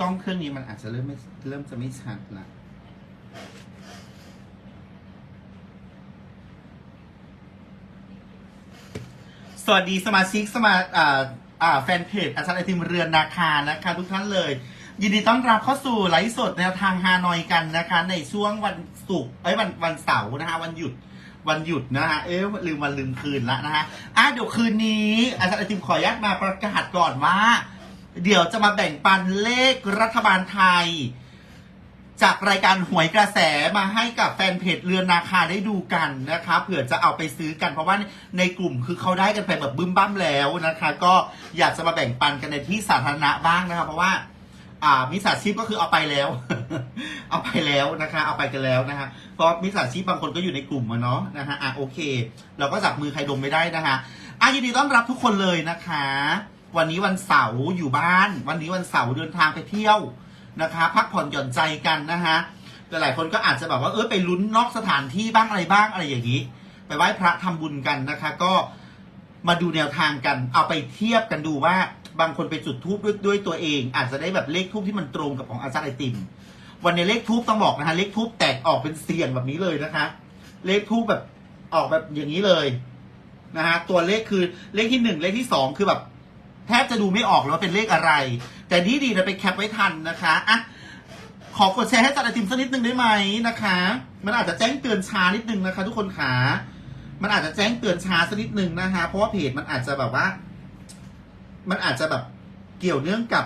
กล้องเครื่องนี้มันอาจจะเริ่มไม่เริ่มจะไม่ชัดละสวัสดีสมาชิกสมาอ่าอ่าแฟนเพจอาจารย์ไอติมเรือนนาคานะคะทุกท่านเลย ยินดีต้อนรับเข้าสู่ไลฟ์สดแนวทางฮานอยกันนะคะ ในช่วงวันศุกร์เอ้ยวันวันเสาร์นะคะวันหยุดวันหยุดนะฮะ เอ๊ะลืมวันลืมคืนละนะฮะอะเดี๋ยวคืนนี้อาจารย์ไอติมขออนุญาตมาประกาศก่อนว่า เดี๋ยวจะมาแบ่งปันเลขรัฐบาลไทย จากรายการหวยกระแสมาให้กับแฟนเพจเรือนนาคาได้ดูกันนะคะเผื่อจะเอาไปซื้อกันเพราะว่าในกลุ่มคือเขาได้กันไปแบบบึ้มบ้ามแล้วนะคะ ก็อยากจะมาแบ่งปันกันในที่สาธารณะบ้างนะคะเพราะว่า อ่ามิจฉาชีพก็คือเอาไปแล้ว เอาไปแล้วนะคะ เอาไปกันแล้วนะคะเพราะมิจฉาชีพบางคนก็อยู่ในกลุ่มอะเนาะนะคะอะโอเค เราก็จับมือใครดมไม่ได้นะคะอะยินดีต้อนรับทุกคนเลยนะคะ วันนี้วันเสาร์อยู่บ้าน วันนี้วันเสาร์เดินทางไปเที่ยวนะคะ พักผ่อนหย่อนใจกันนะคะหลายๆคนก็อาจจะแบบว่าเออไปลุ้นนอกสถานที่บ้างอะไรบ้างอะไรอย่างนี้ ไปไหว้พระทำบุญกันนะคะ ก็มาดูแนวทางกัน เอาไปเทียบกันดูว่าบางคนไปจุดทูบด้วยด้วยตัวเอง อาจจะได้แบบเลขทูบที่มันตรงกับของอาจารย์ไอติม วันนี้เลขทูบต้องบอกนะคะเลขทูบแตกออกเป็นเสียงแบบนี้เลยนะคะ เลขทูบแบบออกแบบอย่างนี้เลยนะฮะตัวเลขคือเลขที่หนึ่งเลขที่สองคือแบบ แทบจะดูไม่ออกแล้วว่าเป็นเลขอะไร แต่ดีดีนะไปแคปไว้ทันนะคะอะขอกดแชร์ให้จัดไอติมสักนิดนึงได้ไหมนะคะ มันอาจจะแจ้งเตือนช้านิดนึงนะคะ ทุกคนขามันอาจจะแจ้งเตือนช้าสักนิดนึงนะคะ เพราะว่าเพจมันอาจจะแบบว่า มันอาจจะแบบเกี่ยวเนื่องกับ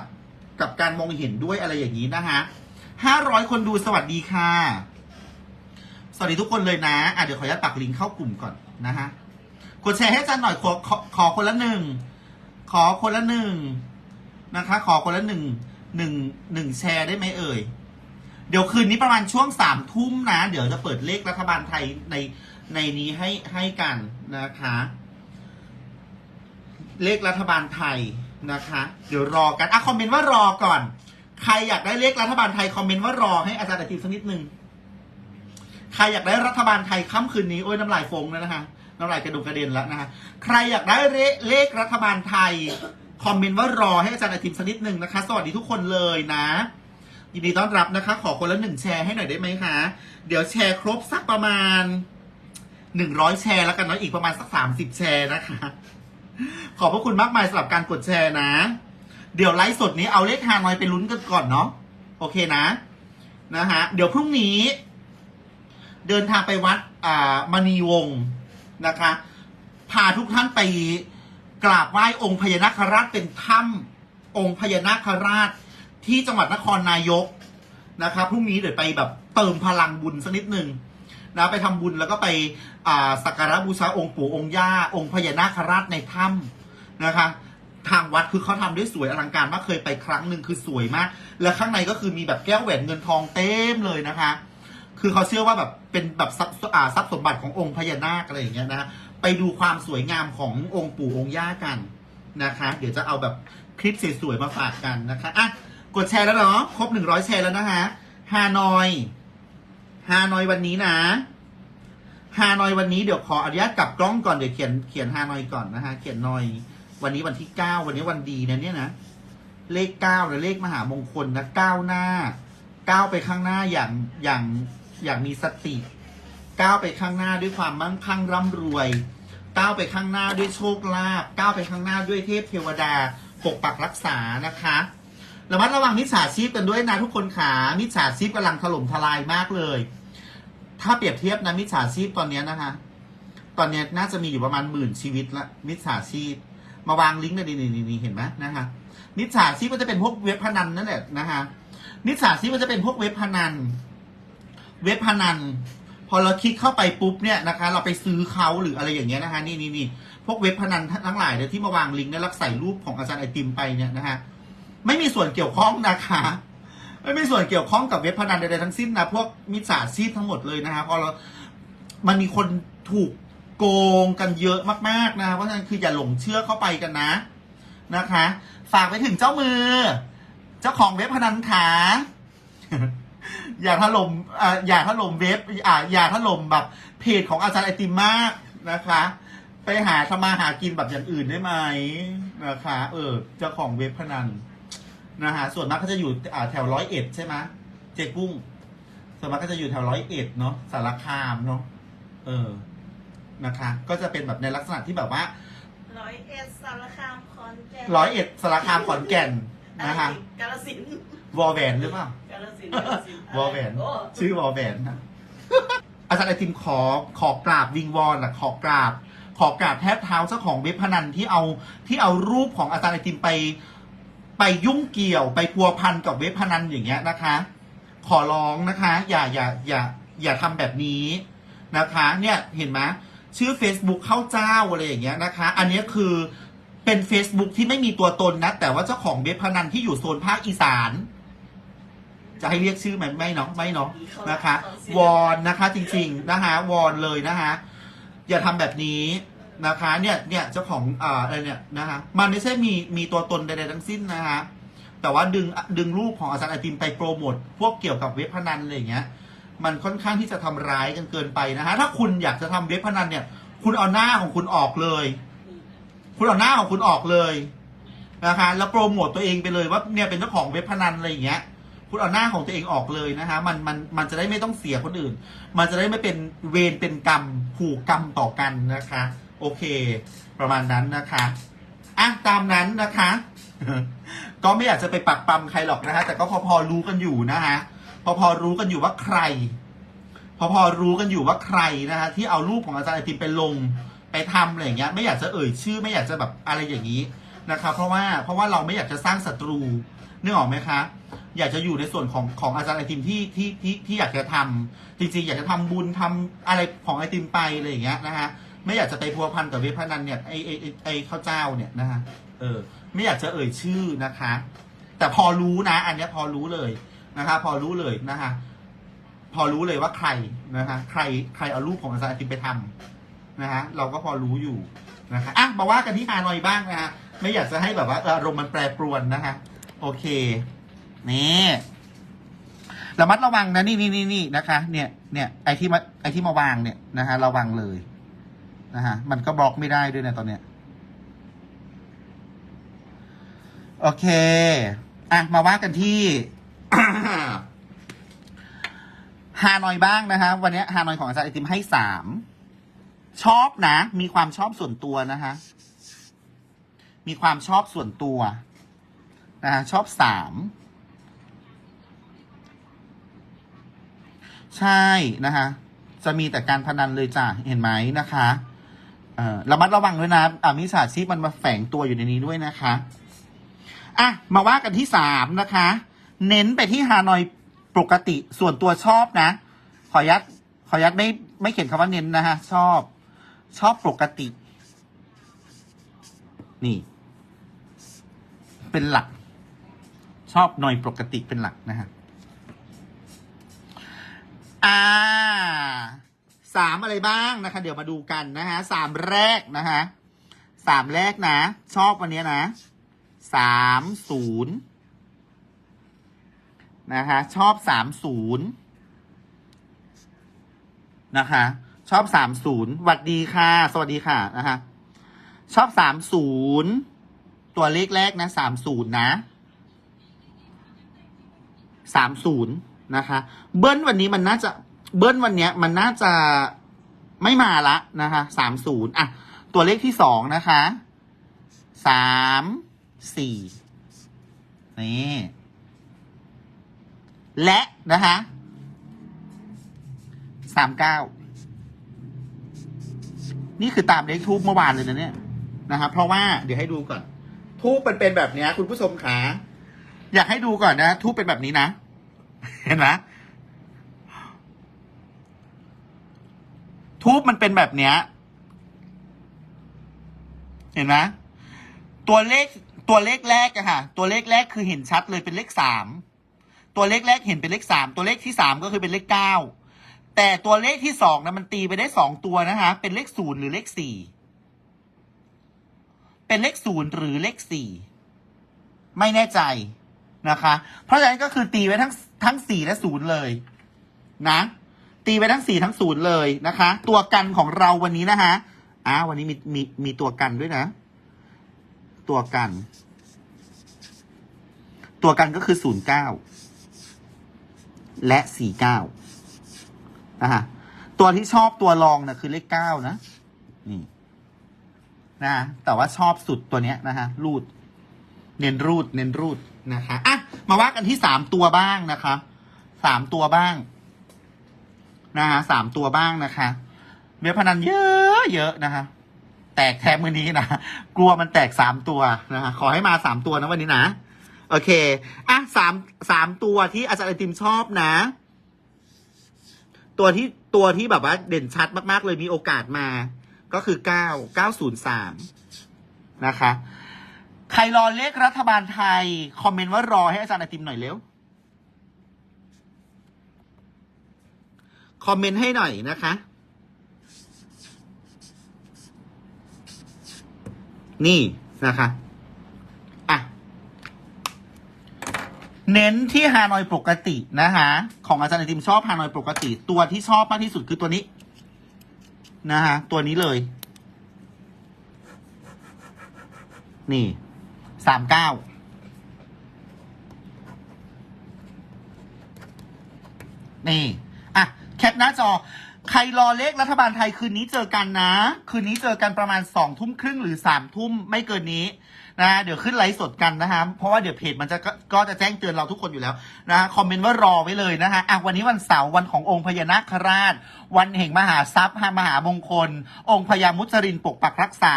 กับการมองเห็นด้วยอะไรอย่างนี้นะคะห้าร้อยคนดูสวัสดีค่ะ สวัสดีทุกคนเลยนะอะเดี๋ยวขออนุญาตปักลิงก์เข้ากลุ่มก่อนนะฮะ กดแชร์ให้อาจารย์หน่อยขอขอขอคนละหนึ่ง ขอคนละหนึ่งนะคะ ขอคนละหนึ่งหนึ่งหนึ่งแชร์ได้ไหมเอ่ย เดี๋ยวคืนนี้ประมาณช่วงสามทุ่มนะ เดี๋ยวจะเปิดเลขรัฐบาลไทยในในนี้ให้ให้กันนะคะ เลขรัฐบาลไทยนะคะ เดี๋ยวรอกันอะคอมเมนต์ว่ารอก่อน ใครอยากได้เลขรัฐบาลไทยคอมเมนต์ว่ารอให้อาจารย์อาทิตย์สักนิดนึง ใครอยากได้รัฐบาลไทยค่ำคืนนี้โอ้ยน้ำลายฟงแล้วนะคะ น้ำลายกระดุกกระเด็นแล้วนะคะใครอยากได้เลขรัฐบาลไทย คอมเมนต์ว่ารอให้อาจารย์อาทิตย์สักนิดนึงนะคะ สวัสดีทุกคนเลยนะยินดีต้อนรับนะคะ ขอคนละหนึ่งแชร์ให้หน่อยได้ไหมคะ เดี๋ยวแชร์ครบสักประมาณหนึ่งร้อยแชร์แล้วกันเนาะอีกประมาณสักสามสิบแชร์นะคะ ขอบพระคุณมากมายสำหรับการกดแชร์นะ เดี๋ยวไลฟ์สดนี้เอาเลขฮานอยไปลุ้นกันก่อนเนาะโอเคนะนะฮะเดี๋ยวพรุ่งนี้ เดินทางไปวัดอ่ามณีวงศ์ นะคะ พาทุกท่านไปกราบไหว้องค์พญานาคราชเป็นถ้ำองค์พญานาคราชที่จังหวัดนครนายกนะคะพรุ่งนี้เดี๋ยวไปแบบเติมพลังบุญสักนิดหนึ่งนะไปทำบุญแล้วก็ไปสักการะบูชาองค์ปู่องค์ย่าองค์พญานาคราชในถ้ำนะคะ ทางวัดคือเขาทำได้สวยอลังการมากเคยไปครั้งหนึ่งคือสวยมาก แล้วข้างในก็คือมีแบบแก้วแหวนเงินทองเต็มเลยนะคะ คือเขาเชื่อว่าแบบเป็นแบบทรัพย์อ่าทรัพย์สมบัติขององค์พญานาคอะไรอย่างเงี้ยนะฮะไปดูความสวยงามขององค์ปู่องค์ย่ากันนะคะ เดี๋ยวจะเอาแบบคลิปสวยๆมาฝากกันนะคะอะกดแชร์แล้วเนาะครบหนึ่งร้อยแชร์แล้วนะคะฮานอยฮานอยวันนี้นะฮานอยวันนี้เดี๋ยวขออนุญาตกลับกล้องก่อนเดี๋ยวเขียนเขียนฮานอยก่อนนะคะเขียนนอย วันนี้วันที่เก้าวันนี้วันดีนะเนี่ยนะเลขเก้านะเลขมหามงคลนะก้าวหน้าก้าวไปข้างหน้าอย่างอย่าง อย่างมีสติ ก้าวไปข้างหน้าด้วยความมั่งคั่งร่ำรวย ก้าวไปข้างหน้าด้วยโชคลาภก้าวไปข้างหน้าด้วยเทพเทวดาปกปักรักษานะคะระมัดระวังมิจฉาชีพกันด้วยนะทุกคนขามิจฉาชีพกำลังถล่มทลายมากเลย ถ้าเปรียบเทียบนะมิจฉาชีพตอนนี้นะคะ ตอนนี้น่าจะมีอยู่ประมาณหมื่นชีวิตละมิจฉาชีพ มาวางลิงก์ในนี่นี่นี่เห็นไหมนะคะมิจฉาชีพก็จะเป็นพวกเว็บพนันนั่นแหละนะคะมิจฉาชีพก็จะเป็นพวกเว็บพนัน เว็บพนัน พอเราคลิกเข้าไปปุ๊บเนี่ยนะคะ เราไปซื้อเขาหรืออะไรอย่างเงี้ยนะคะ นี่นี่นี่พวกเว็บพนันทั้งหลายเนี่ยที่มาวางลิงก์นี่ยแล้วใส่รูปของอาจารย์ไอติมไปเนี่ยนะคะไม่มีส่วนเกี่ยวข้องนะคะ ไม่มีส่วนเกี่ยวข้องกับเว็บพนันใดๆทั้งสิ้นนะพวกมิจฉาชีพทั้งหมดเลยนะคะพอเรา มันมีคนถูกโกงกันเยอะมากๆนะเพราะฉะนั้นคืออย่าหลงเชื่อเข้าไปกันนะนะคะ ฝากไปถึงเจ้ามือ เจ้าของเว็บพนันขา อย่าถล่มอ่าอย่าถล่มเว็บอ่าอย่าถล่มแบบเพจของอาจารย์ไอติมมากนะคะ ไปหาทำมาหากินแบบอย่างอื่นได้ไหมนะคะ เออเจ้าของเว็บพนันนะฮะส่วนมากก็จะอยู่อ่าแถวร้อยเอ็ดใช่ไหมเจ๊กุ้ง ส่วนมากก็จะอยู่แถวร้อยเอ็ดเนาะสารคามเนาะเออนะคะ ก็จะเป็นแบบในลักษณะที่แบบว่าร้อยเอ็ดสารคามขอนแก่นร้อยเอ็ดสารคามขอนแก่นนะคะกาลสินธุ์วอลแวนหรือเปล่ากาลสินธุ์กาฬสินธุ์วอลแวนโอ้ชื่อวอลแวนนะอาจารย์ไอติมขอขอกราบวิงวอนอะขอกราบ ขอกราบแทบเท้าเจ้าของเว็บพนันที่เอาที่เอารูปของอาจารย์ไอติมไป ไปยุ่งเกี่ยวไปพัวพันกับเว็บพนันอย่างเงี้ยนะคะ ขอร้องนะคะ อย่าอย่าอย่าอย่าทำแบบนี้นะคะ เนี่ยเห็นไหมชื่อ Facebook เข้าเจ้าอะไรอย่างเงี้ยนะคะ อันเนี้ยคือเป็น Facebook ที่ไม่มีตัวตนนะ แต่ว่าเจ้าของเว็บพนันที่อยู่โซนภาคอีสาน จะให้เรียกชื่อไหมไม่เนาะไม่เนาะนะคะ วอนนะคะจริงๆนะคะวอนเลยนะคะอย่าทำแบบนี้นะคะเนี่ยเนี่ยเจ้าของอ่าอะไรเนี่ยนะคะมันไม่ใช่มีมีตัวตนใดๆทั้งสิ้นนะคะแต่ว่าดึงดึงรูปของอาจารย์ไอติมไปโปรโมทพวกเกี่ยวกับเว็บพนันอะไรอย่างเงี้ย มันค่อนข้างที่จะทำร้ายกันเกินไปนะคะถ้าคุณอยากจะทำเว็บพนันเนี่ย คุณเอาหน้าของคุณออกเลย คุณเอาหน้าของคุณออกเลยนะคะแล้วโปรโมทตัวเองไปเลยว่าเนี่ยเป็นเจ้าของเว็บพนันอะไรอย่างเงี้ย คุณเอาหน้าของตัวเองออกเลยนะคะ มันมันมันจะได้ไม่ต้องเสียคนอื่น มันจะได้ไม่เป็นเวรเป็นกรรมผูกกรรมต่อกันนะคะ โอเค ประมาณนั้นนะคะอะตามนั้นนะคะ ก็ไม่อยากจะไปปักปั๊มใครหรอกนะคะแต่ก็พอพอรู้กันอยู่นะคะพอพอรู้กันอยู่ว่าใคร พอพอรู้กันอยู่ว่าใครนะคะที่เอารูปของอาจารย์ไอติมไปลงไปทำอะไรอย่างเงี้ย ไม่อยากจะเอ่ยชื่อไม่อยากจะแบบอะไรอย่างนี้นะคะเพราะว่าเพราะว่าเราไม่อยากจะสร้างศัตรูนึกออกไหมคะ อยากจะอยู่ในส่วนของของอาจารย์ไอติมที่ที่ที่ที่อยากจะทำจริงๆอยากจะทำบุญทำอะไรของไอติมไปอะไรอย่างเงี้ยนะคะไม่อยากจะไปพัวพันกับเว็บพนันเนี่ยไอไอไอไอข้าวเจ้าเนี่ยนะคะเออ ไม่อยากจะเอ่ยชื่อนะคะ แต่พอรู้นะ อันนี้พอรู้เลยนะคะ พอรู้เลยนะคะพอรู้เลยว่าใครนะคะใครใครเอารูปของอาจารย์ไอติมไปทำนะคะเราก็พอรู้อยู่นะคะอะมาว่ากันที่ฮานอยบ้างนะคะไม่อยากจะให้แบบว่าอออารมณ์มันแปรปรวนนะคะโอเค นี่ระมัดระวังนะนี่นี่นี่นี่นะคะ เนี่ยเนี่ยไอที่มาไอที่มาวางเนี่ยนะคะระวังเลยนะฮะมันก็บล็อกไม่ได้ด้วยนะตอนเนี้ยโอเคอะมาว่ากันที่ฮานอยบ้างนะคะวันนี้ฮานอยของอาจารย์ไอติมให้สามชอบนะ มีความชอบส่วนตัวนะคะมีความชอบส่วนตัวนะฮะชอบสาม ใช่นะคะ จะมีแต่การพนันเลยจ้ะเห็นไหมนะคะระมัดระวังด้วยนะอ่ามิจฉาชีพมันมาแฝงตัวอยู่ในนี้ด้วยนะคะอะมาว่ากันที่สามนะคะ เน้นไปที่ฮานอยปกติส่วนตัวชอบนะ ขอยัดขอยัดไม่ไม่เขียนคำว่าเน้นนะฮะชอบ ชอบปกติ นี่ เป็นหลัก ชอบหน่อยปกติเป็นหลักนะฮะ อ่าสามอะไรบ้างนะคะ เดี๋ยวมาดูกันนะฮะสามแรกนะฮะสามแรกนะ ชอบวันนี้นะสามศูนย์นะคะชอบสามศูนย์นะคะ ชอบสามศูนย์วัดดีค่ะ สวัสดีค่ะนะคะชอบสามศูนย์ตัวเลขแรกนะสามศูนย์นะสามศูนย์ นะคะ เบิ้ลวันนี้มันน่าจะเบิ้ลวันเนี้ยมันน่าจะไม่มาละนะคะสามศูนย์อะ ตัวเลขที่สองนะคะสามสี่นี่และนะคะสามเก้านี่คือตามเลขทูบเมื่อวานเลยนะเนี่ยนะครับเพราะว่าเดี๋ยวให้ดูก่อน ทูบมันเป็นแบบนี้คุณผู้ชมขาอยากให้ดูก่อนนะ ทูบเป็นแบบนี้นะ เห็นไหมทูบมันเป็นแบบเนี้ย เห็นไหมตัวเลขตัวเลขแรกอะค่ะ ตัวเลขแรกคือเห็นชัดเลยเป็นเลขสามตัวเลขแรกเห็นเป็นเลขสามตัวเลขที่สามก็คือเป็นเลขเก้าแต่ตัวเลขที่สองนะมันตีไปได้สองตัวนะคะเป็นเลขศูนย์หรือเลขสี่เป็นเลขศูนย์หรือเลขสี่ไม่แน่ใจ นะคะ เพราะฉะนั้นก็คือตีไว้ทั้งทั้งสี่และศูนย์เลยนะ ตีไปทั้งสี่ทั้งศูนย์เลยนะคะ ตัวกันของเราวันนี้นะคะอ้าวันนี้มีมีมีตัวกันด้วยนะ ตัวกัน ตัวกันก็คือศูนย์เก้าและสี่เก้านะฮะตัวที่ชอบตัวรองนะคือเลขเก้านะนี่นะฮะแต่ว่าชอบสุดตัวเนี้ยนะฮะรูด เน้นรูด เน้นรูด นะคะอะมาว่ากันที่สามตัวบ้างนะคะสามตัวบ้างนะฮะสามตัวบ้างนะคะ เว็บพนันเยอะเยอะนะคะ แตกแทบมือนี้นะกลัวมันแตกสามตัวนะฮะขอให้มาสามตัวนะวันนี้นะโอเคอะสามสามตัวที่อาจารย์ไอติมชอบนะ ตัวที่ตัวที่แบบว่าเด่นชัดมาก ๆ เลยมีโอกาสมา ก็คือเก้าเก้าศูนย์สามนะคะ ใครรอเลขรัฐบาลไทย คอมเมนต์ว่ารอให้อาจารย์ไอติมหน่อยเร็ว คอมเมนต์ให้หน่อยนะคะ นี่นะคะอะเน้นที่ฮานอยปกตินะคะของอาจารย์ไอติมชอบฮานอยปกติ ตัวที่ชอบมากที่สุดคือตัวนี้นะคะตัวนี้เลย นี่ สามเก้านี่ อะ แคปหน้าจอ ใครรอเลขรัฐบาลไทยคืนนี้เจอกันนะ คืนนี้เจอกันประมาณสองทุ่มครึ่งหรือสามทุ่มไม่เกินนี้นะเดี๋ยวขึ้นไลฟ์สดกันนะฮะเพราะว่าเดี๋ยวเพจมันจะก็จะแจ้งเตือนเราทุกคนอยู่แล้วนะคอมเมนต์ว่ารอไว้เลยนะฮะอะวันนี้วันเสาร์วันขององค์พญานาคราช วันแห่งมหาทรัพย์มหามงคล องค์พญามุจรินปกปักรักษา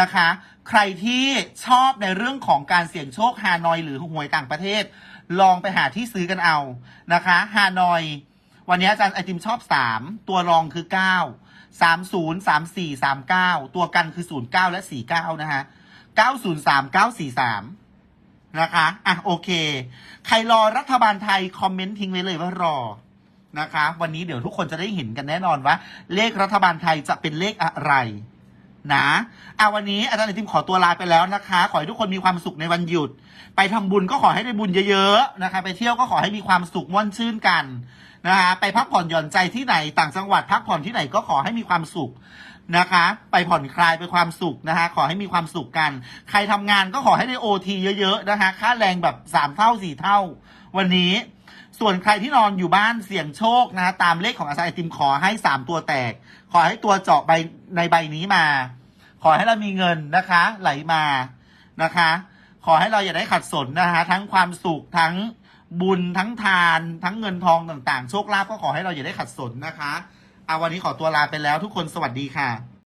นะคะ ใครที่ชอบในเรื่องของการเสี่ยงโชคฮานอยหรือหวยต่างประเทศ ลองไปหาที่ซื้อกันเอานะคะฮานอย วันนี้อาจารย์ไอติมชอบสามตัวรองคือเก้าสามศูนย์สามสี่สามเก้าตัวกันคือศูนย์เก้าและสี่เก้านะฮะเก้าศูนย์สามเก้าสี่สามนะคะ อะ โอเค ใครรอรัฐบาลไทย คอมเมนต์ทิ้งไว้เลยว่ารอนะคะ วันนี้เดี๋ยวทุกคนจะได้เห็นกันแน่นอนว่า เลขรัฐบาลไทยจะเป็นเลขอะไร นะอะวันนี้อาจารย์ไอติมขอตัวลาไปแล้วนะคะ ขอให้ทุกคนมีความสุขในวันหยุด ไปทำบุญก็ขอให้ได้บุญเยอะๆนะคะ ไปเที่ยวก็ขอให้มีความสุขม่วนชื่นกันนะคะไปพักผ่อนหย่อนใจที่ไหนต่างจังหวัดพักผ่อนที่ไหนก็ขอให้มีความสุขนะคะ ไปผ่อนคลายไปความสุขนะคะ ขอให้มีความสุขกัน ใครทำงานก็ขอให้ได้โอทีเยอะๆนะคะค่าแรงแบบสามเท่าสี่เท่า วันนี้ ส่วนใครที่นอนอยู่บ้านเสี่ยงโชคนะตามเลขของอาจารย์ไอติมขอให้สามตัวแตก ขอให้ตัวเจาะใบในใบนี้มา ขอให้เรามีเงินนะคะ ไหลมานะคะ ขอให้เราอย่าได้ขัดสนนะคะทั้งความสุขทั้งบุญทั้งทาน ทั้งเงินทองต่างๆ โชคลาภก็ขอให้เราอย่าได้ขัดสนนะคะเอาวันนี้ขอตัวลาไปแล้วทุกคนสวัสดีค่ะ